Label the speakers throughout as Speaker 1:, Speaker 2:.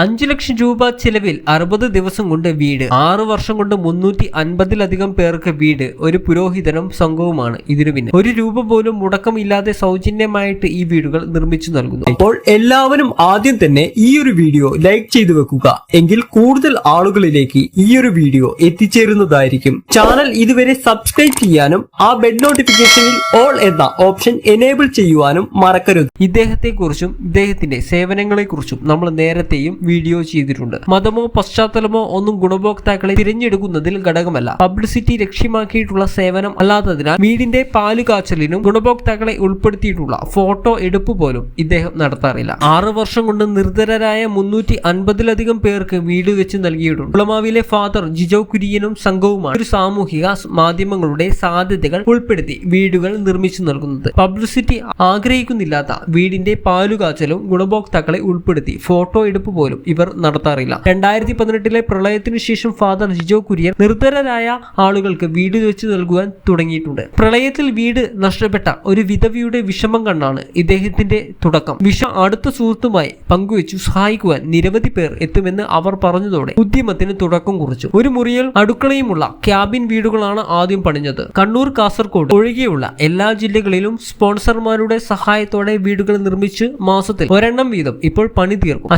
Speaker 1: അഞ്ചു ലക്ഷം രൂപ ചിലവിൽ അറുപത് ദിവസം കൊണ്ട് വീട്. ആറ് വർഷം കൊണ്ട് മുന്നൂറ്റി അൻപതിലധികം പേർക്ക് വീട്. ഒരു പുരോഹിതനും സംഘവുമാണ് ഇതിനു പിന്നെ ഒരു രൂപ പോലും മുടക്കമില്ലാതെ സൗജന്യമായിട്ട് ഈ വീടുകൾ നിർമ്മിച്ചു നൽകുന്നു.
Speaker 2: അപ്പോൾ എല്ലാവരും ആദ്യം തന്നെ ഈ ഒരു വീഡിയോ ലൈക്ക് ചെയ്തു വെക്കുക. എങ്കിൽ കൂടുതൽ ആളുകളിലേക്ക് ഈ ഒരു വീഡിയോ എത്തിച്ചേരുന്നതായിരിക്കും. ചാനൽ ഇതുവരെ സബ്സ്ക്രൈബ് ചെയ്യാനും ആ ബെഡ് നോട്ടിഫിക്കേഷനിൽ ഓൾ എന്ന ഓപ്ഷൻ എനേബിൾ ചെയ്യുവാനും മറക്കരുത്.
Speaker 1: ഇദ്ദേഹത്തെക്കുറിച്ചും ഇദ്ദേഹത്തിന്റെ സേവനങ്ങളെക്കുറിച്ചും നമ്മൾ നേരത്തെയും വീഡിയോ ചെയ്തിട്ടുണ്ട്. മതമോ പശ്ചാത്തലമോ ഒന്നും ഗുണഭോക്താക്കളെ തിരഞ്ഞെടുക്കുന്നതിൽ ഘടകമല്ല. പബ്ലിസിറ്റി ലക്ഷ്യമാക്കിയിട്ടുള്ള സേവനം അല്ലാത്തതിനാൽ വീടിന്റെ പാലുകാച്ചലിനും ഗുണഭോക്താക്കളെ ഉൾപ്പെടുത്തിയിട്ടുള്ള ഫോട്ടോ എടുപ്പ് പോലും ഇദ്ദേഹം നടത്താറില്ല. ആറ് വർഷം കൊണ്ട് നിർധരരായ മുന്നൂറ്റി അൻപതിലധികം പേർക്ക് വീട് വെച്ച് നൽകിയിട്ടുണ്ട്. കുളമാവിലെ ഫാദർ ജിജോ കുര്യനും സംഘവുമാണ് ഒരു സാമൂഹിക മാധ്യമങ്ങളുടെ സാധ്യതകൾ ഉൾപ്പെടുത്തി വീടുകൾ നിർമ്മിച്ചു നൽകുന്നത്. പബ്ലിസിറ്റി ആഗ്രഹിക്കുന്നില്ലാത്ത വീടിന്റെ പാലുകാച്ചലും ഗുണഭോക്താക്കളെ ഉൾപ്പെടുത്തി ഫോട്ടോ എടുപ്പ് പോലും ഇവർ നടത്താറില്ല. രണ്ടായിരത്തി പതിനെട്ടിലെ പ്രളയത്തിനു ശേഷം ഫാദർ ജിജോ കുര്യൻ നിർധനരായ ആളുകൾക്ക് വീട് വെച്ച് നൽകുവാൻ തുടങ്ങിയിട്ടുണ്ട്. പ്രളയത്തിൽ വീട് നഷ്ടപ്പെട്ട ഒരു വിധവിയുടെ വിഷമം കണ്ടാണ് ഇദ്ദേഹത്തിന്റെ തുടക്കം. വിഷ അടുത്ത സുഹൃത്തുമായി പങ്കുവെച്ചു സഹായിക്കുവാൻ നിരവധി പേർ എത്തുമെന്ന് അവർ പറഞ്ഞതോടെ ഉദ്യമത്തിന് തുടക്കം കുറിച്ചു. ഒരു മുറിയിൽ അടുക്കളയുമുള്ള ക്യാബിൻ വീടുകളാണ് ആദ്യം പണിഞ്ഞത്. കണ്ണൂർ കാസർഗോഡ് ഒഴികെയുള്ള എല്ലാ ജില്ലകളിലും സ്പോൺസർമാരുടെ സഹായത്തോടെ വീടുകൾ നിർമ്മിച്ച് മാസത്തിൽ ഒരെണ്ണം വീതം ഇപ്പോൾ പണി തീർക്കും.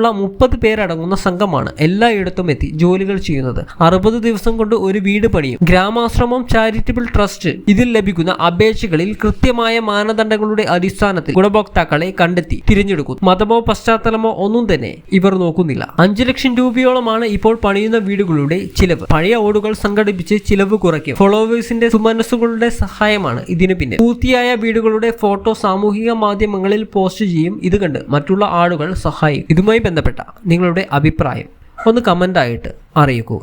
Speaker 1: അച്ഛനോടൊപ്പമുള്ള മുപ്പത് പേരടങ്ങുന്ന സംഘമാണ് എല്ലായിടത്തും എത്തി ജോലികൾ ചെയ്യുന്നത്. അറുപത് ദിവസം കൊണ്ട് ഒരു വീട് പണിയും. ഗ്രാമാശ്രമം ചാരിറ്റബിൾ ട്രസ്റ്റ് ഇതിൽ ലഭിക്കുന്ന അപേക്ഷകളിൽ കൃത്യമായ മാനദണ്ഡങ്ങളുടെ അടിസ്ഥാനത്തിൽ ഗുണഭോക്താക്കളെ കണ്ടെത്തി തിരഞ്ഞെടുക്കും. മതമോ പശ്ചാത്തലമോ ഒന്നും തന്നെ ഇവർ നോക്കുന്നില്ല. അഞ്ചു ലക്ഷം രൂപയോളമാണ് ഇപ്പോൾ പണിയുന്ന വീടുകളുടെ ചിലവ്. പഴയ ഓടുകൾ സംഘടിപ്പിച്ച് ചിലവ് കുറയ്ക്കും. ഫോളോവേഴ്സിന്റെ സുമനസ്സുകളുടെ സഹായമാണ് ഇതിനു പിന്നെ പൂർത്തിയായ വീടുകളുടെ ഫോട്ടോ സാമൂഹിക മാധ്യമങ്ങളിൽ പോസ്റ്റ് ചെയ്യും. ഇത് കണ്ട് മറ്റുള്ള ആളുകൾ സഹായിക്കും. ഇതുമായി ബന്ധപ്പെട്ട നിങ്ങളുടെ അഭിപ്രായം ഒന്ന് കമന്റായിട്ട് അറിയിക്കുക.